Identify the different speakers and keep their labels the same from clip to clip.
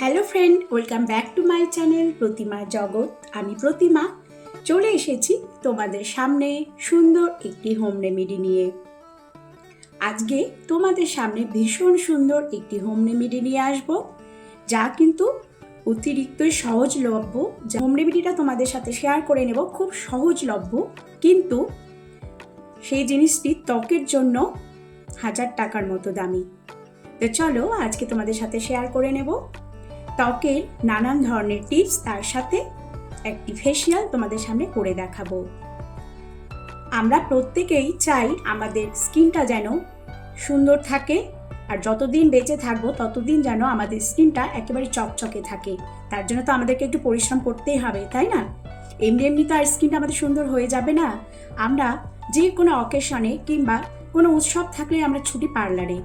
Speaker 1: Hello friend, welcome back to my channel Pratima Jagat. আমি প্রতিমা। চলে এসেছি তোমাদের সামনে সুন্দর একটি হোম রেমেডি নিয়ে। আজকে তোমাদের সামনে ভীষণ সুন্দর একটি হোম রেমেডি নিয়ে আসব, যা কিন্তু অতিরিক্তই সহজলভ্য। যা হোম রেমেডিটা তোমাদের সাথে শেয়ার করে নেব, খুব সহজলভ্য। কিন্তু সেই জিনিসটি ত্বকের জন্য হাজার টাকার মতো দামি। তো চলো আজকে তোমাদের সাথে শেয়ার করে নেব। ত্বকের নানান ধরনের টিপস তার সাথে একটি ফেসিয়াল তোমাদের সামনে করে দেখাবো। আমরা প্রত্যেকেই চাই আমাদের স্কিনটা যেন সুন্দর থাকে আর যতদিন বেঁচে থাকব ততদিন যেন আমাদের স্কিনটা একেবারে চকচকে থাকে। তার জন্য তো আমাদেরকে একটু পরিশ্রম করতেই হবে, তাই না? এমনি এমনি তো আর স্কিনটা আমাদের সুন্দর হয়ে যাবে না। আমরা যে কোনো অকেশনে কিংবা কোনো উৎসব থাকলে আমরা ছুটি পার্লারে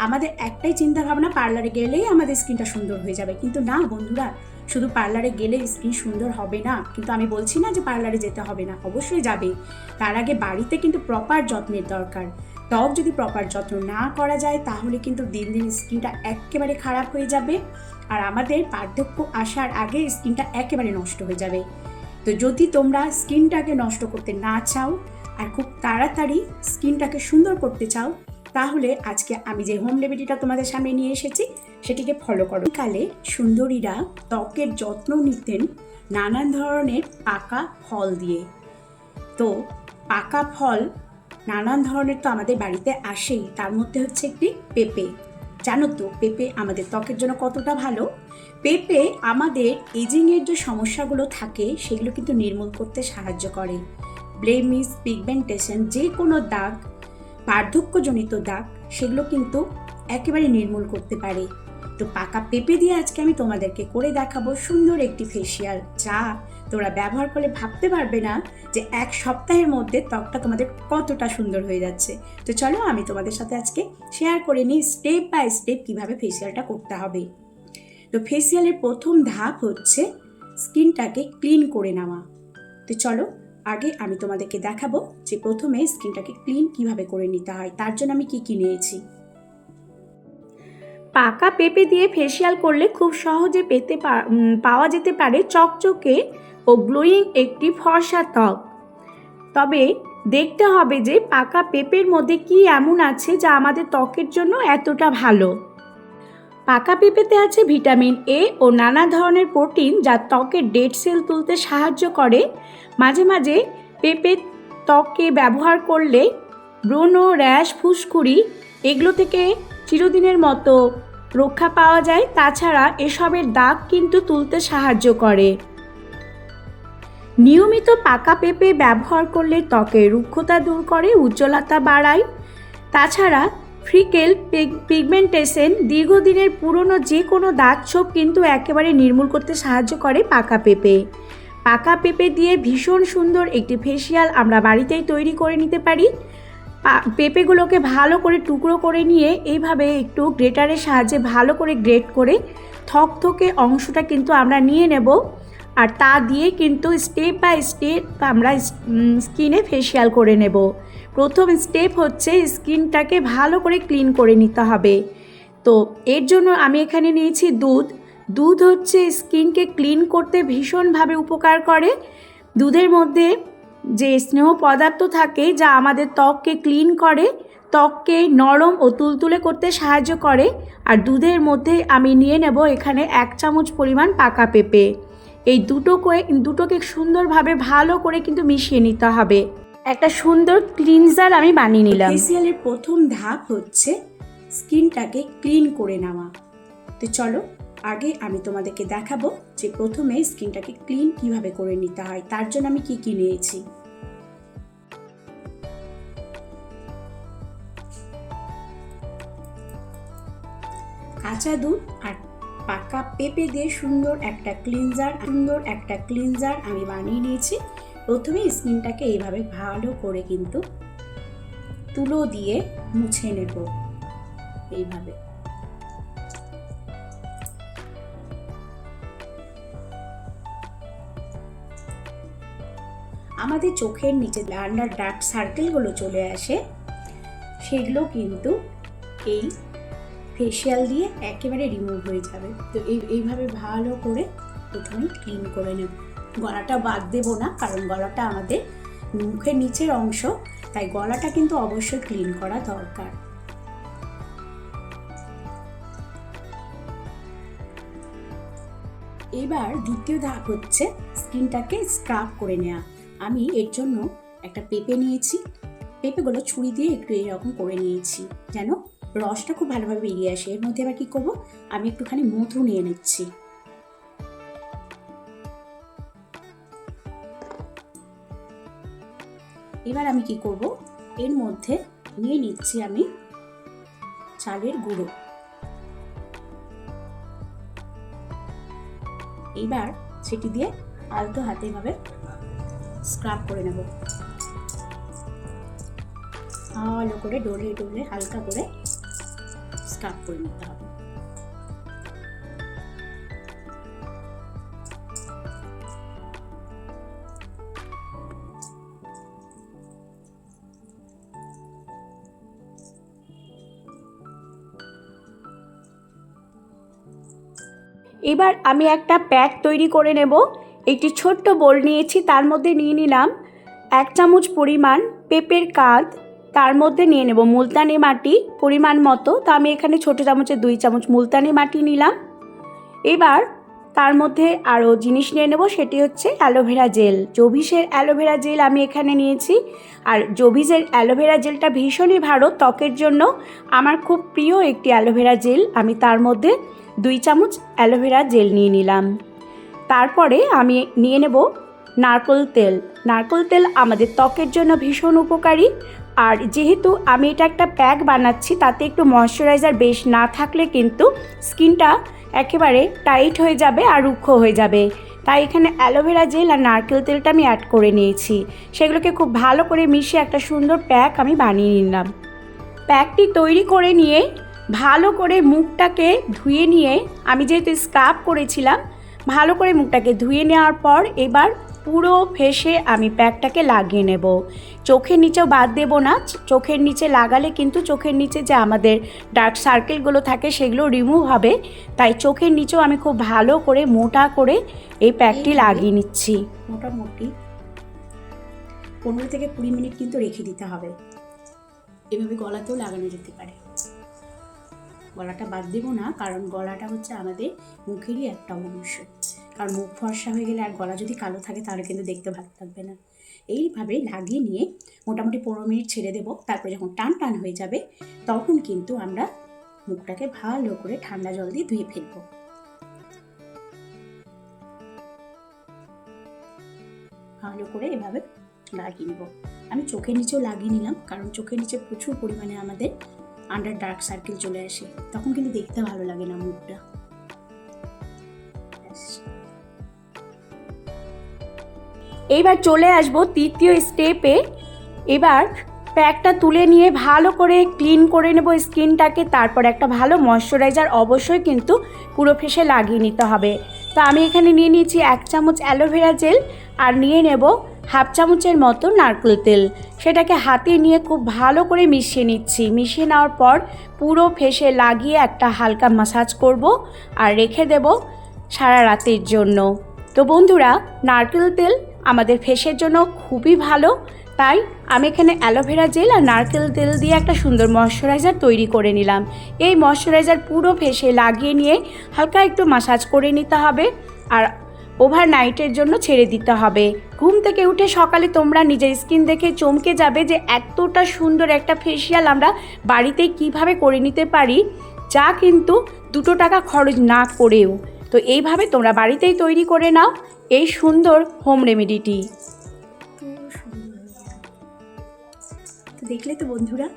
Speaker 1: আমাদের একটাই চিন্তা ভাবনা পার্লারে গেলেই আমাদের স্কিনটা সুন্দর হয়ে যাবে। কিন্তু না, বন্ধুরা, শুধু পার্লারে গেলে স্কিন সুন্দর হবে না। কিন্তু আমি বলছি না যে পার্লারে যেতে হবে না, অবশ্যই যাবে। তার আগে বাড়িতে কিন্তু প্রপার যত্নের দরকার। ত্বক যদি প্রপার যত্ন না করা যায়, তাহলে কিন্তু দিন দিন স্কিনটা একেবারে খারাপ হয়ে যাবে। আর আমাদের পার্থক্য আসার আগে স্কিনটা একেবারে নষ্ট হয়ে যাবে। তো যদি তোমরা স্কিনটাকে নষ্ট করতে না চাও, আর খুব তাড়াতাড়ি স্কিনটাকে সুন্দর করতে চাও তাহলে আজকে আমি যে হোম রেমেডিটা তোমাদের সামনে নিয়ে এসেছি, সেটিকে ফলো করো। কালে সুন্দরীরা ত্বকের যত্ন নিতেন নানান ধরনের পাকা ফল দিয়ে। তো পাকা ফল নানান ধরনের তো আমাদের বাড়িতে আসেই, তার মধ্যে হচ্ছে একটি পেঁপে। জানো তো, পেঁপে আমাদের ত্বকের জন্য কতটা ভালো? পেঁপে আমাদের এজিংয়ের যে সমস্যাগুলো থাকে, সেগুলো কিন্তু নির্মূল করতে সাহায্য করে। ব্লেমিস, পিগমেন্টেশন যে কোনো দাগ বার্ধক্যজনিত দাগ, সেগুলো কিন্তু একেবারে নির্মূল করতে পারে। তো পাকা পেঁপে দিয়ে আজকে আমি তোমাদেরকে করে দেখাবো সুন্দর একটি ফেসিয়াল। যা তোমরা ব্যবহার করলে ভাবতে পারবে না যে এক সপ্তাহের মধ্যে ত্বকটা তোমাদের কতটা সুন্দর হয়ে যাচ্ছে। তো চলো আমি তোমাদের সাথে আজকে শেয়ার করে নিই স্টেপ বাই স্টেপ কীভাবে ফেসিয়ালটা করতে হবে। তো ফেসিয়ালের প্রথম ধাপ হচ্ছে স্কিনটাকে ক্লিন করে নেওয়া। তো চলো আগে আমি তোমাদেরকে দেখাবো যে প্রথমে স্কিনটাকে ক্লিন কীভাবে করে নিতে হয়, তার জন্য আমি কি কি নিয়েছি। পাকা পেঁপে দিয়ে ফেসিয়াল করলে খুব সহজে পেতে পাওয়া যেতে পারে চকচকে ও গ্লোয়িং একটি ফর্সা ত্বক। তবে দেখতে হবে যে পাকা পেঁপের মধ্যে কি এমন আছে যা আমাদের ত্বকের জন্য এতটা ভালো। পাকা পেঁপেতে আছে ভিটামিন এ ও নানা ধরনের প্রোটিন যা ত্বকের ডেড সেল তুলতে সাহায্য করে। মাঝে মাঝে পেঁপে ত্বকে ব্যবহার করলে ব্রণ, র্যাশ, ফুসকুড়ি এগুলো থেকে চিরদিনের মতো রক্ষা পাওয়া যায়। তাছাড়া এসবের দাগ কিন্তু তুলতে সাহায্য করে। নিয়মিত পাকা পেঁপে ব্যবহার করলে ত্বকের রুক্ষতা দূর করে, উজ্জ্বলতা বাড়ায়। তাছাড়া ফ্রিকেল পিগমেন্টেশন দীর্ঘদিনের পুরনো যে কোনো দাগ ছোপ কিন্তু একেবারে নির্মূল করতে সাহায্য করে পাকা পেঁপে। পাকা পেঁপে দিয়ে ভীষণ সুন্দর একটি ফেসিয়াল আমরা বাড়িতেই তৈরি করে নিতে পারি। পেঁপেগুলোকে ভালো করে টুকরো করে নিয়ে এইভাবে একটু গ্রেটারের সাহায্যে ভালো করে গ্রেট করে থকথকে অংশটা কিন্তু আমরা নিয়ে নেব। আর তা দিয়ে কিন্তু স্টেপ বাই স্টেপ আমরা স্কিনে ফেসিয়াল করে নেব। প্রথম স্টেপ হচ্ছে স্কিনটাকে ভালো করে ক্লিন করে নিতে হবে। তো এর জন্য আমি এখানে নিয়েছি দুধ। দুধ হচ্ছে স্কিনকে ক্লিন করতে ভীষণভাবে উপকার করে। দুধের মধ্যে যে স্নেহ পদার্থ থাকে যা আমাদের ত্বককে ক্লিন করে, ত্বককে নরম ও তুলতুলে করতে সাহায্য করে। আর দুধের মধ্যে আমি নিয়ে নেব এখানে এক চামচ পরিমাণ পাকা পেঁপে। এই দুটো দুটোকে দুটোকে সুন্দরভাবে ভালো করে কিন্তু মিশিয়ে নিতে হবে। একটা সুন্দর ক্লিনজার আমি বানিয়ে নিলাম। ফেসিয়ালের প্রথম ধাপ হচ্ছে স্কিনটাকে ক্লিন করে নেওয়া। তো চলো আগে আমি তোমাদেরকে দেখাবো যে প্রথমে স্কিনটাকে ক্লিন কীভাবে করে নিতে হয় তার জন্য আমি কি কি নিয়েছি। কাঁচা দুধ আর পাকা পেঁপে দিয়ে সুন্দর একটা ক্লিনজার সুন্দর একটা ক্লিনজার আমি বানিয়ে নিয়েছি। প্রথমে স্কিনটাকে এইভাবে ভালো করে কিন্তু তুলো দিয়ে মুছে নেব এইভাবে। আমাদের চোখের নিচে আন্ডার ডার্ক সার্কেলগুলো চলে আসে, সেগুলো কিন্তু এই
Speaker 2: ফেসিয়াল দিয়ে একেবারে রিমুভ হয়ে যাবে। তো এই, এইভাবে ভালো করে প্রথমে ক্লিন করে নেব। গলাটা বাদ দেবো না, কারণ গলাটা আমাদের মুখের নিচের অংশ, তাই গলাটা কিন্তু অবশ্যই ক্লিন করা দরকার। এবার দ্বিতীয় ধাপ হচ্ছে স্কিনটাকে স্ক্রাব করে নেওয়া আমি এর জন্য একটা পেঁপে নিয়েছি। পেঁপেগুলো ছুরি দিয়ে একটু এরকম করে নিয়েছি, যেন রসটা খুব ভালোভাবে বেরিয়ে আসে। এর মধ্যে এবার কি করব? আমি একটুখানি মধু নিয়ে নিচ্ছি। এবার আমি কি করব? এর মধ্যে নিয়ে নিচ্ছি আমি চালের গুঁড়ো। এবার সেটি দিয়ে আলতো হাতে এভাবে স্ক্রাব করে নেব। ভালো করে ডলে ডলে হালকা করে স্ক্রাব করে নিতে এবার আমি একটা প্যাক তৈরি করে নেব। একটি ছোট্ট বোল নিয়েছি, তার মধ্যে নিয়ে নিলাম এক চামচ পরিমাণ পেঁপের কাঁধ তার মধ্যে নিয়ে নেব মুলতানি মাটি পরিমাণ মতো। তো আমি এখানে ছোটো চামচে দুই চামচ মুলতানি মাটি নিলাম। এবার তার মধ্যে আরও জিনিস নিয়ে নেব, সেটি হচ্ছে অ্যালোভেরা জেল। জবিসের অ্যালোভেরা জেল আমি এখানে নিয়েছি। আর জবিসের অ্যালোভেরা জেলটা ভীষণই ভালো, ত্বকের জন্য আমার খুব প্রিয় একটি অ্যালোভেরা জেল। আমি তার মধ্যে দুই চামচ অ্যালোভেরা জেল নিয়ে নিলাম। তারপরে আমি নিয়ে নেব নারকোল তেল। নারকোল তেল আমাদের ত্বকের জন্য ভীষণ উপকারী। আর যেহেতু আমি এটা একটা প্যাক বানাচ্ছি, তাতে একটু ময়শ্চারাইজার বেশ না থাকলে কিন্তু স্কিনটা একেবারে টাইট হয়ে যাবে আর রুক্ষ হয়ে যাবে। তাই এখানে অ্যালোভেরা জেল আর নারকেল তেলটা আমি অ্যাড করে নিয়েছি। সেগুলোকে খুব ভালো করে মিশিয়ে একটা সুন্দর প্যাক আমি বানিয়ে নিলাম। প্যাকটি তৈরি করে নিয়ে ভালো করে মুখটাকে ধুয়ে নিয়ে, আমি যেহেতু স্ক্রাব করেছিলাম, ভালো করে মুখটাকে ধুয়ে নেওয়ার পর এবার পুরো ফেসে আমি প্যাকটাকে লাগিয়ে নেব। চোখের নিচেও বাদ দেবো না চোখের নিচে লাগালে কিন্তু চোখের নিচে যে আমাদের ডার্ক সার্কেলগুলো থাকে সেগুলো রিমুভ হবে। তাই চোখের নিচেও আমি খুব ভালো করে মোটা করে এই প্যাকটি লাগিয়ে নিচ্ছি। মোটামুটি পনেরো থেকে কুড়ি মিনিট কিন্তু রেখে দিতে হবে। এভাবে গলাতেও লাগানো যেতে পারে। গলাটা বাদ দেবো না, কারণ গলাটা হচ্ছে আমাদের মুখেরই একটা অংশ। কারণ মুখ ফর্সা হয়ে গেলে আর গলা যদি কালো থাকে, তাহলে কিন্তু দেখতে ভালো লাগবে না। এইভাবে লাগিয়ে নিয়ে মোটামুটি পনেরো মিনিট ছেড়ে দেবো, তারপরে যখন টান টান হয়ে যাবে, তখন কিন্তু আমরা মুখটাকে ভালো করে ঠান্ডা জল দিয়ে ধুয়ে ফেলব। ভালো করে এভাবে লাগিয়ে নেব। আমি চোখের নিচেও লাগিয়ে নিলাম, কারণ চোখের নিচে প্রচুর পরিমাণে আমাদের আন্ডার ডার্ক সার্কেল চলে আসে। তখন কিন্তু দেখতে ভালো লাগে না মুখটা এইবার চলে আসব তৃতীয় স্টেপে এবার প্যাকটা তুলে নিয়ে ভালো করে ক্লিন করে নেব স্কিনটাকে। তারপর একটা ভালো ময়শ্চারাইজার অবশ্যই কিন্তু পুরো ফেসে লাগিয়ে নিতে হবে। তো আমি এখানে নিয়ে নিয়েছি এক চামচ অ্যালোভেরা জেল আর নিয়ে নেব হাফ চামচের মতো নারকেল তেল। সেটাকে হাতে নিয়ে খুব ভালো করে মিশিয়ে নিচ্ছি। মিশিয়ে নেওয়ার পর পুরো ফেসে লাগিয়ে একটা হালকা মাসাজ করব আর রেখে দেব সারা রাতের জন্য। তো বন্ধুরা, নারকেল তেল আমাদের ফেসের জন্য খুবই ভালো। তাই আমি এখানে অ্যালোভেরা জেল আর নারকেল তেল দিয়ে একটা সুন্দর ময়শ্চারাইজার তৈরি করে নিলাম। এই ময়শ্চারাইজার পুরো ফেসে লাগিয়ে নিয়ে হালকা একটু মাসাজ করে নিতে হবে। আর ওভার নাইটের জন্য ছেড়ে দিতে হবে। ঘুম থেকে উঠে সকালে তোমরা নিজের স্কিন দেখে চমকে যাবে যে এতটা সুন্দর একটা ফেসিয়াল আমরা বাড়িতে কীভাবে করে নিতে পারি, যা কিন্তু দুটো টাকা খরচ না করেও। তো এইভাবে তোমরা বাড়িতেই তৈরি করে নাও এই সুন্দর হোম রেমেডিটি দেখলে তো বন্ধুরা,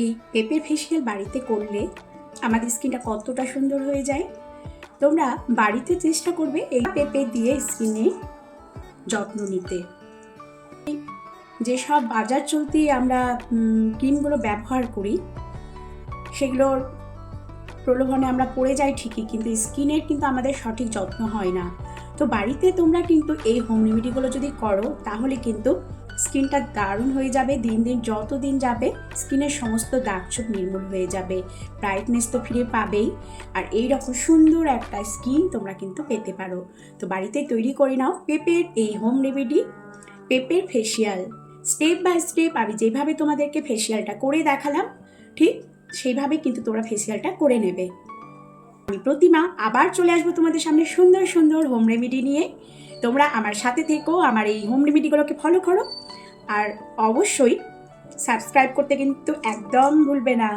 Speaker 2: এই পেঁপের ফেসিয়াল বাড়িতে করলে আমাদের স্কিনটা কতটা সুন্দর হয়ে যায়। তোমরা বাড়িতে চেষ্টা করবে এই পেঁপে দিয়ে স্কিনে যত্ন নিতে। যেসব বাজার চলতি আমরা ক্রিমগুলো ব্যবহার করি, সেগুলোর প্রলোভনে আমরা পড়ে যাই ঠিকই, কিন্তু স্কিনের কিন্তু আমাদের সঠিক যত্ন হয় না। তো বাড়িতে তোমরা কিন্তু এই হোম রেমেডিগুলো যদি করো, তাহলে কিন্তু
Speaker 1: স্কিনটা দারুণ হয়ে যাবে, দিন দিন যত দিন যাবে, স্কিনের সমস্ত দাগ ছোপ নির্মূল হয়ে যাবে ব্রাইটনেস তো ফিরে পাবেই। আর এই রকম সুন্দর একটা স্কিন তোমরা কিন্তু পেতে পারো। তো বাড়িতে তৈরি করে নাও পেঁপের এই হোম রেমেডি পেঁপের ফেসিয়াল স্টেপ বাই স্টেপ আমি যেভাবে তোমাদেরকে ফেসিয়ালটা করে দেখালাম, ঠিক সেইভাবে কিন্তু তোমরা ফেসিয়ালটা করে নেবে। আমি প্রতিমা আবার চলে আসব তোমাদের সামনে সুন্দর সুন্দর হোম রেমেডি নিয়ে। তোমরা আমার সাথে থেকো, আমার এই হোম রেমেডিগুলোকে ফলো করো। আর অবশ্যই সাবস্ক্রাইব করতে কিন্তু একদম ভুলবে না।